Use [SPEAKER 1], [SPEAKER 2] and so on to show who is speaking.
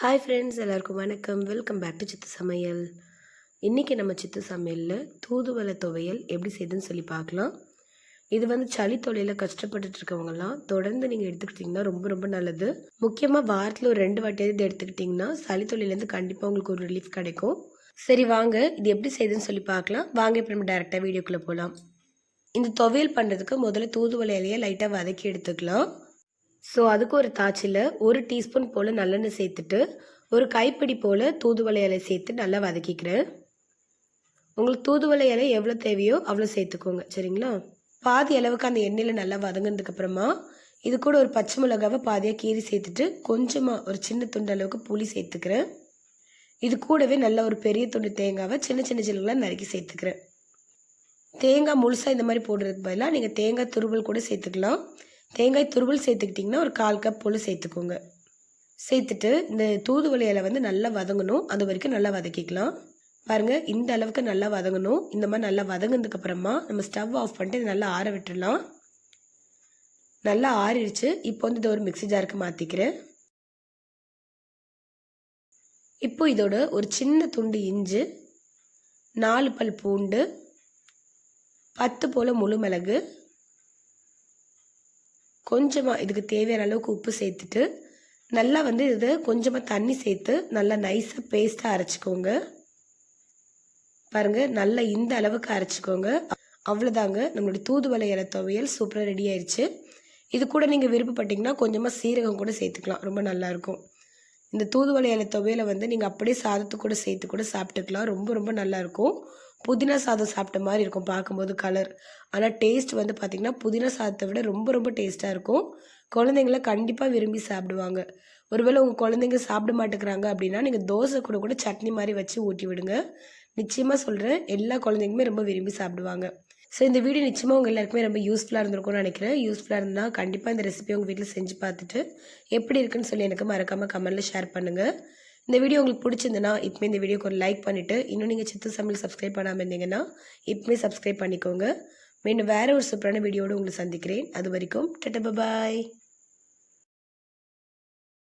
[SPEAKER 1] Hi friends எல்லாருக்கும் வணக்கம். Welcome back to சித்து சமையல். இன்றைக்கி நம்ம சித்து சமையலில் தூதுவளை துவையல் எப்படி செய்யுதுன்னு சொல்லி பார்க்கலாம். இது வந்து சளி தொழிலில் கஷ்டப்பட்டுட்டு இருக்கவங்கலாம் தொடர்ந்து நீங்கள் எடுத்துக்கிட்டிங்கன்னா ரொம்ப ரொம்ப நல்லது. முக்கியமாக வாரத்தில் ஒரு ரெண்டு வாட்டியாவது எடுத்துக்கிட்டிங்கன்னா சளி தொழிலேருந்து கண்டிப்பாக உங்களுக்கு ஒரு ரிலீஃப் கிடைக்கும். சரி வாங்க. இது எப்படி செய்யுதுன்னு சொல்லி பார்க்கலாம். வாங்க இப்போ நம்ம டேரெக்டாக வீடியோக்குள்ளே போகலாம் இந்த துவையல் பண்ணுறதுக்கு முதல்ல தூதுவளை இலையை லைட்டாக வதக்கி எடுத்துக்கலாம். ஸோ அதுக்கு ஒரு தாச்சில் ஒரு டீஸ்பூன் போல் நல்லெண்ணெய் சேர்த்துட்டு ஒரு கைப்பிடி போல் தூதுவளை இலை சேர்த்து நல்லா வதக்கிக்கிறேன். உங்களுக்கு தூதுவளை இலை எவ்வளோ தேவையோ அவ்வளோ சேர்த்துக்கோங்க. சரிங்களா? பாதி அளவுக்கு அந்த எண்ணெயில் நல்லா வதங்கினதுக்கப்புறமா இது கூட ஒரு பச்சை மிளகாவை பாதியாக கீறி சேர்த்துட்டு கொஞ்சமாக ஒரு சின்ன துண்டு அளவுக்கு புளி சேர்த்துக்கிறேன். இது கூடவே நல்ல ஒரு பெரிய துண்டு தேங்காவை சின்ன சின்ன சின்னங்களாக நறுக்கி சேர்த்துக்கிறேன். தேங்காய் முழுசாக இந்த மாதிரி போடுறதுக்கு பதிலாக நீங்கள் தேங்காய் துருவல் கூட சேர்த்துக்கலாம். தேங்காய் துருவல் சேர்த்துக்கிட்டிங்கன்னா ஒரு கால் கப் போல் சேர்த்துக்கோங்க. சேர்த்துட்டு இந்த தூதுவளை இலை வந்து நல்லா வதங்கணும். அது வரைக்கும் நல்லா வதக்கிக்கலாம். பாருங்கள் இந்த அளவுக்கு நல்லா வதங்கணும். இந்த மாதிரி நல்லா வதங்கினதுக்கப்புறமா நம்ம ஸ்டவ் ஆஃப் பண்ணிட்டு இது நல்லா ஆற விட்டுடலாம். நல்லா ஆறிடுச்சு. இப்போ வந்து இதை ஒரு மிக்சி ஜாருக்கு மாற்றிக்கிறேன் இப்போ இதோட ஒரு சின்ன துண்டு இஞ்சி நாலு பல் பூண்டு பத்து போல் முழு மிளகு கொஞ்சமாக இதுக்கு தேவையான அளவுக்கு உப்பு சேர்த்துட்டு நல்லா வந்து இது கொஞ்சமாக தண்ணி சேர்த்து நல்லா நைஸாக பேஸ்ட்டாக அரைச்சிக்கோங்க. பாருங்கள் நல்லா இந்த அளவுக்கு அரைச்சிக்கோங்க. அவ்வளோதாங்க நம்மளுடைய தூதுவளை இலை துவையல் சூப்பராக ரெடி ஆயிடுச்சு இது கூட நீங்கள் விருப்பப்பட்டீங்கன்னா கொஞ்சமாக சீரகம் கூட சேர்த்துக்கலாம் ரொம்ப நல்லாயிருக்கும் இந்த தூதுவளை இலை துவையலை வந்து நீங்கள் அப்படியே சாதத்து கூட சேர்த்து கூட சாப்பிட்டுக்கலாம் ரொம்ப ரொம்ப நல்லாயிருக்கும் புதினா சாதம் சாப்பிட்ட மாதிரி இருக்கும் பார்க்கும்போது கலர் ஆனால் டேஸ்ட் வந்து பார்த்திங்கன்னா புதினா சாதத்தை விட ரொம்ப ரொம்ப டேஸ்ட்டாக இருக்கும். குழந்தைங்கள கண்டிப்பாக விரும்பி சாப்பிடுவாங்க. ஒருவேளை உங்கள் குழந்தைங்க சாப்பிட மாட்டேங்கிறாங்க அப்படின்னா நீங்கள் தோசை கூட கூட சட்னி மாதிரி வச்சு ஊட்டி விடுங்க. நிச்சயமாக சொல்கிறேன் எல்லா குழந்தைங்களுமே ரொம்ப விரும்பி சாப்பிடுவாங்க. ஸோ இந்த வீடியோ நிச்சயமாக உங்கள் எல்லாருக்குமே ரொம்ப யூஸ்ஃபுல்லாக இருந்திருக்கும்னு நினைக்கிறேன். யூஸ்ஃபுல்லாக இருந்தால் கண்டிப்பாக இந்த ரெசிபி உங்கள் வீட்டில் செஞ்சு பார்த்துட்டு எப்படி இருக்குன்னு சொல்லி எனக்கு மறக்காமல் கமெண்ட்டில் ஷேர் பண்ணுங்கள் இந்த வீடியோ உங்களுக்கு பிடிச்சிருந்தனா இப்போமே இந்த வீடியோக்கு ஒரு லைக் பண்ணிவிட்டு இன்னும் நீங்கள் சித்து சமையல் சப்ஸ்கிரைப் பண்ணாமல் இருந்தீங்கன்னா இப்போமே சப்ஸ்கிரைப் பண்ணிக்கோங்க. மீண்டும் வேறு ஒரு சூப்பரான வீடியோடு உங்களை சந்திக்கிறேன். அது வரைக்கும் டட்ட பாய்